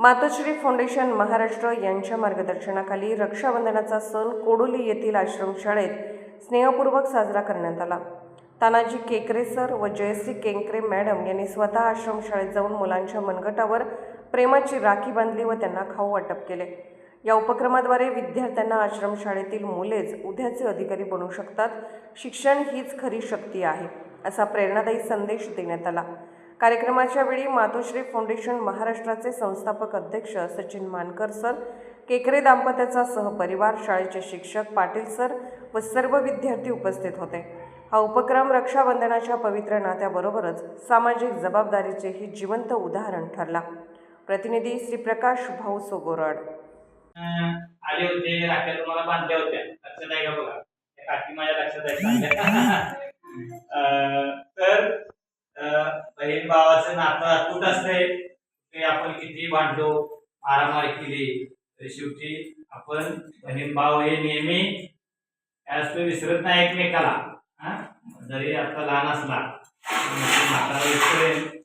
मातोश्री foundation Maharashtra यांच्या मार्गदर्शनाखाली रक्षाबंधनाचा सण कोडोली येथील आश्रमशाळेत स्नेहपूर्वक साजरा करण्यात आला. तानाजी केकरे सर व जयश्री केंकरे मॅडम यांनी स्वतः आश्रमशाळेत जाऊन मुलांच्या मनगटावर प्रेमाची राखी बांधली व त्यांना खाऊ वाटप केले. या उपक्रमाद्वारे विद्यार्थ्यांना आश्रमशाळेतील मुलेच उद्याचे अधिकारी बनू शकतात. शिक्षण हीच खरी शक्ती आहे असा प्रेरणादायी संदेश देण्यात आला. कार्यक्रमाच्या वेळी मातोश्री फाउंडेशन महाराष्ट्राचे संस्थापक अध्यक्ष सचिन मानकर सर केकरे दाम्पत्याचा सहपरिवार शाळेचे शिक्षक पाटील सर व सर्व विद्यार्थी उपस्थित होते. हा उपक्रम रक्षाबंधनाच्या पवित्र नात्याबरोबरच सामाजिक जबाबदारीचेही जिवंत उदाहरण ठरला. प्रतिनिधी श्रीप्रकाश भाऊ सोगोरड. आले होते राख्या तुम्हाला बांधल्या होत्या. लक्षात आहे का बघा? काकी माझ्या लक्षात आहे. बहीण भावाचं नातं अतूट असतंय. ते आपण किती भांडलो मारामारी केली तरी शेवटी आपण बहीण भाव हे नेहमी याच तो विसरत नाही एकमेकाला. हा? जरी आता लहान असला म्हातारा विसरेल